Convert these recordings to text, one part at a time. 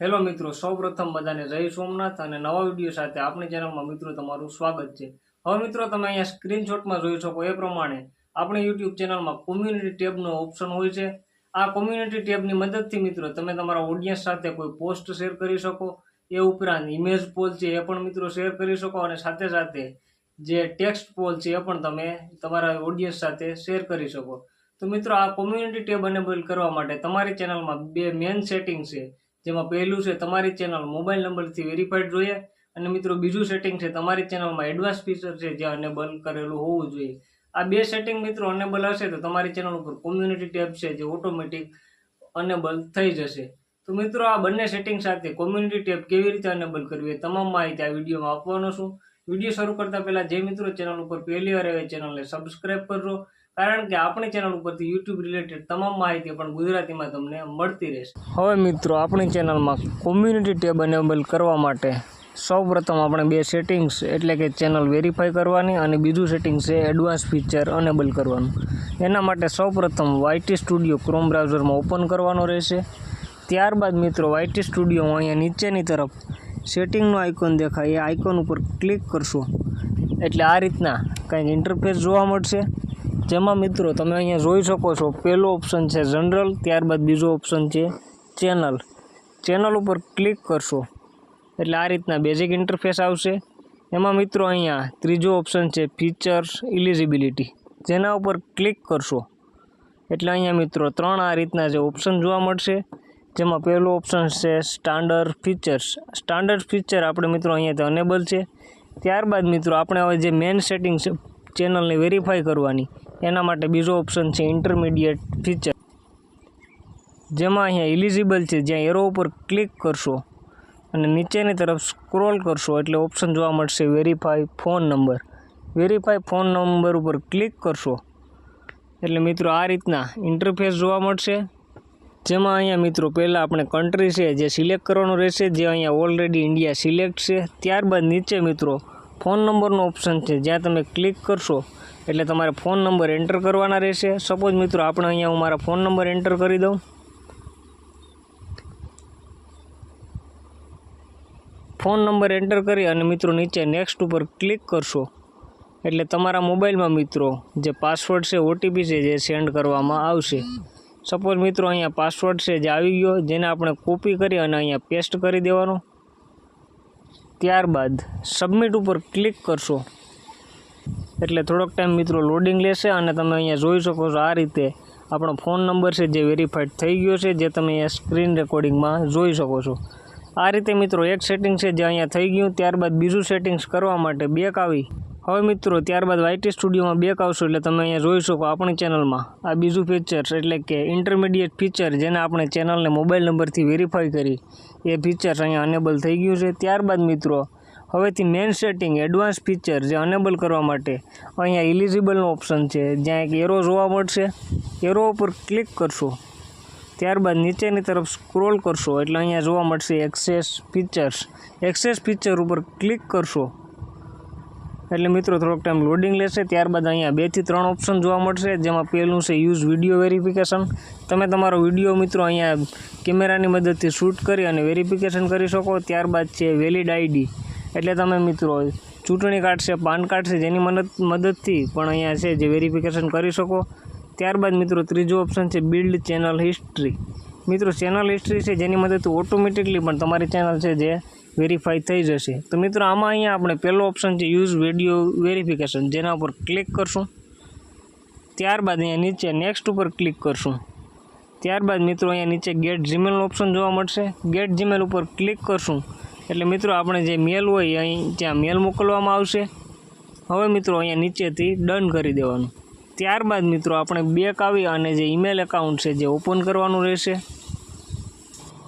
Hello મિત્રો, સૌપ્રથમ બધાને જય સોમનાથ અને નવા વીડિયો સાથે આપણી ચેનલમાં મિત્રો તમારું સ્વાગત છે. હવે મિત્રો, તમે અહીંયા સ્ક્રીનશોટમાં જોઈ શકો એ પ્રમાણે આપણી યુટ્યુબ ચેનલમાં કોમ્યુનિટી ટેબનો ઓપ્શન હોય છે. આ કોમ્યુનિટી ટેબની મદદથી મિત્રો, તમે તમારા ઓડિયન્સ સાથે કોઈ પોસ્ટ શેર કરી શકો, એ ઉપરાંત ઇમેજ પોલ છે એ પણ મિત્રો શેર કરી શકો અને સાથે સાથે જે ટેક્સ્ટ પોલ છે એ પણ તમે તમારા ઓડિયન્સ સાથે શેર કરી શકો. તો મિત્રો, આ કોમ્યુનિટી ટેબ એનેબલ કરવા માટે તમારી ચેનલમાં બે મેન સેટિંગ છે. જેમાં પહેલું છે તમારી ચેનલ મોબાઈલ નંબરથી વેરીફાઈડ જોઈએ. અને મિત્રો, બીજું સેટિંગ છે તમારી ચેનલમાં એડવાન્સ ફીચર છે જે અનેબલ કરેલું હોવું જોઈએ. આ બે સેટિંગ મિત્રો અનેબલ હશે તો તમારી ચેનલ ઉપર કોમ્યુનિટી ટેબ છે જે ઓટોમેટિક અનેબલ થઈ જશે. તો મિત્રો, આ બંને સેટિંગ સાથે કોમ્યુનિટી ટેબ કેવી રીતે અનેબલ કરવી એ તમામ માહિતી આ વિડીયોમાં આપવાનો છું. વીડિયો શરૂ કરતા પહેલા જે મિત્રો ચેનલ ઉપર પહેલી વાર આવે ચેનલને સબસ્ક્રાઇબ કરજો. કારણ કે આપણી ચેનલ ઉપરથી યુટ્યુબ રિલેટેડ તમામ માહિતી પણ ગુજરાતીમાં તમને મળતી રહેશે. હવે મિત્રો, આપણી ચેનલમાં કોમ્યુનિટી ટેબ અનેબલ કરવા માટે સૌપ્રથમ આપણે બે સેટિંગ્સ એટલે કે ચેનલ વેરીફાઈ કરવાની અને બીજું સેટિંગ છે એડવાન્સ ફીચર અનેબલ કરવાનું. એના માટે સૌપ્રથમ વાયટી સ્ટુડિયો ક્રોમ બ્રાઉઝરમાં ઓપન કરવાનો રહેશે. ત્યારબાદ મિત્રો વાયટી સ્ટુડિયો અહીંયા નીચેની તરફ સેટિંગનો આઇકોન દેખાય, એ આઇકોન ઉપર ક્લિક કરશો. એટલે આ રીતના કંઈક ઇન્ટરફેસ જોવા મળશે. જેમાં મિત્રો તમે અહીંયા જોઈ શકો છો, પહેલો ઓપ્શન છે જનરલ ત્યારબાદ બીજો ઓપ્શન છે ચેનલ ચેનલ ઉપર ક્લિક કરશો. એટલે આ રીતના બેઝિક ઇન્ટરફેસ આવશે. એમાં મિત્રો અહીંયા ત્રીજો ઓપ્શન છે ફીચર્સ ઇલિજિબિલિટી જેના ઉપર ક્લિક કરશો. એટલે અહીંયા મિત્રો ત્રણ આ રીતના જે ઓપ્શન જોવા મળશે. જેમાં પહેલો ઓપ્શન છે સ્ટાન્ડર્ડ ફીચર્સ સ્ટાન્ડર્ડ ફીચર આપણે મિત્રો અહીંયાથી અનેબલ છે. ત્યારબાદ મિત્રો આપણે હવે જે મેન સેટિંગ છે ચેનલને વેરીફાઈ કરવાની એના માટે બીજો ઓપ્શન છે ઇન્ટરમીડિયેટ ફીચર જેમાં અહીંયા ઇલિજિબલ છે, જ્યાં એરો ઉપર ક્લિક કરશો અને નીચેની તરફ સ્ક્રોલ કરશો, એટલે ઓપ્શન જોવા મળશે verify phone number verify phone number ઉપર ક્લિક કરશો, એટલે મિત્રો આ રીતના ઇન્ટરફેસ જોવા મળશે. જેમાં અહીંયા મિત્રો પહેલાં આપણે કન્ટ્રી છે જે સિલેક્ટ કરવાનું રહેશે, જે અહીંયા ઓલરેડી ઇન્ડિયા સિલેક્ટ છે. ત્યારબાદ નીચે મિત્રો ફોન નંબરનો ઓપ્શન છે, જ્યાં તમે ક્લિક કરશો એટલે તમારે ફોન નંબર એન્ટર કરવાના રહેશે. સપોઝ મિત્રો, આપણે અહીંયા હું મારા ફોન નંબર એન્ટર કરી દઉં. ફોન નંબર એન્ટર કરી અને મિત્રો નીચે નેક્સ્ટ ઉપર ક્લિક કરશો. એટલે તમારા મોબાઈલમાં મિત્રો, જે પાસવર્ડ છે ઓટીપી છે, જે સેન્ડ કરવામાં આવશે. સપોઝ મિત્રો, અહીંયા પાસવર્ડ છે, જે આવી ગયો, જેને આપણે કોપી કરી અને અહીંયા પેસ્ટ કરી દેવાનો. ત્યારબાદ સબમિટ ઉપર ક્લિક કરશો. એટલે થોડોક ટાઈમ મિત્રો લોડિંગ લેશે અને તમે અહીંયા જોઈ શકો છો આ રીતે આપણો ફોન નંબર છે જે વેરીફાઈડ થઈ ગયો છે, જે તમે અહીંયા સ્ક્રીન રેકોર્ડિંગમાં જોઈ શકો છો. આ રીતે મિત્રો એક સેટિંગ છે જે અહીંયા થઈ ગયું, ત્યારબાદ બીજું સેટિંગ્સ કરવા માટે બેક આવી. હવે મિત્રો ત્યારબાદ વાયટી સ્ટુડિયોમાં બેક આવશો એટલે તમે અહીંયા જોઈ શકો આપણી ચેનલમાં આ બીજું ફીચર્સ એટલે કે ઇન્ટરમીડિયેટ ફીચર જેને આપણે ચેનલને મોબાઈલ નંબરથી વેરીફાઈ કરી, એ ફીચર્સ અહીંયા અનેબલ થઈ ગયું છે. ત્યારબાદ મિત્રો હવેથી મેન સેટિંગ એડવાન્સ ફીચર જે અનેબલ કરવા માટે અહીંયા ઇલિજિબલનો ઓપ્શન છે. જ્યાં એક એરો જોવા મળશે. એરો ઉપર ક્લિક કરશો. ત્યારબાદ નીચેની તરફ સ્ક્રોલ કરશો. એટલે અહીંયા જોવા મળશે એક્સેસ ફીચર્સ એક્સેસ ફીચર ઉપર ક્લિક કરશો. એટલે મિત્રો થોડોક ટાઈમ લોડિંગ લેશે. ત્યારબાદ અહીંયા બેથી ત્રણ ઓપ્શન જોવા મળશે. જેમાં પહેલું છે યુઝ વીડિયો વેરિફિકેશન તમે તમારો વીડિયો મિત્રો અહીંયા કેમેરાની મદદથી શૂટ કરી અને વેરિફિકેશન કરી શકો. ત્યારબાદ છે વેલિડ આઈડી એટલે તમે મિત્રો, ચૂંટણી કાર્ડ છે, પાન કાર્ડ છે, જેની મદદ, મદદથી પણ અહીંયા છે, જે વેરિફિકેશન કરી શકો. ત્યારબાદ મિત્રો, ત્રીજો ઓપ્શન છે બિલ્ડ ચેનલ હિસ્ટ્રી મિત્રો ચેનલ હિસ્ટ્રી છે, જેની મદદથી ઓટોમેટિકલી પણ તમારી ચેનલ છે, જે વેરીફાઈ થઈ જશે. તો મિત્રો, આમાં અહીંયા આપણે પહેલો ઓપ્શન છે યુઝ વીડિયો વેરિફિકેશન જેના ઉપર ક્લિક કરશું. ત્યારબાદ અહીંયા નીચે નેક્સ્ટ ઉપર ક્લિક કરશું. ત્યારબાદ મિત્રો, અહીંયા નીચે ગેટ જીમેલનો ઓપ્શન જોવા મળશે. ગેટ જીમેલ ઉપર ક્લિક કરશું. એટલે મિત્રો આપણે જે મેલ હોય અહીં ત્યાં મેલ મોકલવામાં આવશે. હવે મિત્રો અહીંયા નીચેથી ડન કરી દેવાનું. ત્યારબાદ મિત્રો આપણે બેક આવી અને જે ઈમેલ એકાઉન્ટ છે જે ઓપન કરવાનું રહેશે.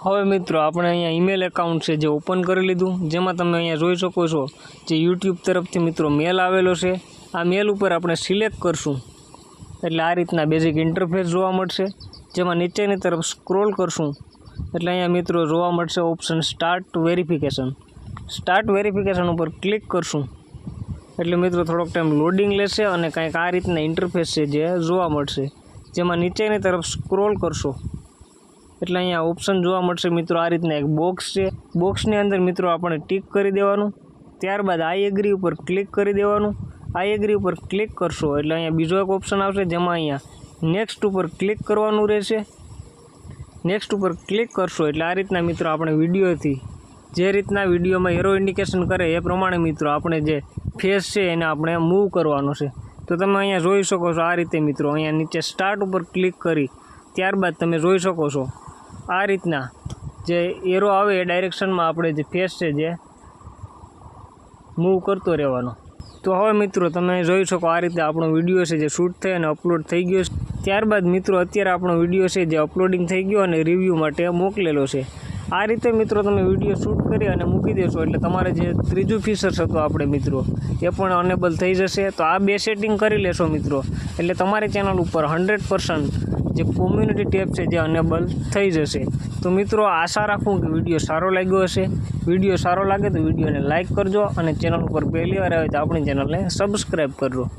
હવે મિત્રો આપણે અહીંયા ઈમેલ એકાઉન્ટ છે જે ઓપન કરી લીધું. જેમાં તમે અહીંયા જોઈ શકો છો જે યુટ્યુબ તરફથી મિત્રો મેલ આવેલો છે. આ મેલ ઉપર આપણે સિલેક્ટ કરશું. એટલે આ રીતના બેઝિક ઇન્ટરફેસ જોવા મળશે. જેમાં નીચેની તરફ સ્ક્રોલ કરશું. એટલે અહીંયા મિત્રો જોવા મળશે option start verification start verification ઉપર ક્લિક કરશું. એટલે મિત્રો થોડોક ટાઈમ લોડિંગ લેશે અને કંઈક આ રીતના ઇન્ટરફેસ છે જે જોવા મળશે. જેમાં નીચેની તરફ સ્ક્રોલ કરશો. એટલે અહીંયા ઓપ્શન જોવા મળશે મિત્રો આ રીતના એક બોક્સ છે. બોક્સની અંદર મિત્રો આપણે ટીક કરી દેવાનું. ત્યારબાદ આઈ એગ્રી ઉપર ક્લિક કરી દેવાનું. આઈ એગ્રી ઉપર ક્લિક કરશો. એટલે અહીંયા બીજો એક ઓપ્શન આવશે જેમાં અહીંયા નેક્સ્ટ ઉપર ક્લિક કરવાનું રહેશે. નેક્સ્ટ ઉપર ક્લિક કરશો એટલે આ રીતના મિત્રો આપણે વિડીયોથી જે રીતના વિડીયોમાં એરો ઇન્ડિકેશન કરે એ પ્રમાણે મિત્રો આપણે જે ફેસ છે એને આપણે મૂવ કરવાનો છે. તો તમે અહીંયા જોઈ શકો છો આ રીતે મિત્રો અહીંયા નીચે સ્ટાર્ટ ઉપર ક્લિક કરી ત્યારબાદ તમે જોઈ શકો છો આ રીતના જે એરો આવે એ ડાયરેક્શનમાં આપણે જે ફેસ છે જે મૂવ કરતો રહેવાનો. તો હવે મિત્રો તમે જોઈ શકો આ રીતે આપણો વીડિયો છે જે શૂટ થઈ અને અપલોડ થઈ ગયો છે. ત્યારબાદ મિત્રો, અત્યારે આપણો વીડિયો છે જે અપલોડિંગ થઈ ગયો અને રિવ્યૂ માટે મોકલેલો છે. આ રીતે મિત્રો, તમે વીડિયો શૂટ કરી અને મૂકી દેશો. એટલે તમારે જે ત્રીજું ફીચર્સ હતું આપણે મિત્રો, એ પણ અનેબલ થઈ જશે. તો આ બે સેટિંગ કરી લેશો મિત્રો. એટલે તમારી ચેનલ ઉપર હંડ્રેડ જે કોમ્યુનિટી ટેપ છે, જે અનેબલ થઈ જશે. તો મિત્રો, આશા રાખું કે વીડિયો સારો લાગ્યો હશે. વીડિયો સારો લાગે તો વિડીયોને લાઇક કરજો અને ચેનલ ઉપર પહેલી વાર આવે તો આપણી ચેનલને સબસ્ક્રાઈબ કરજો.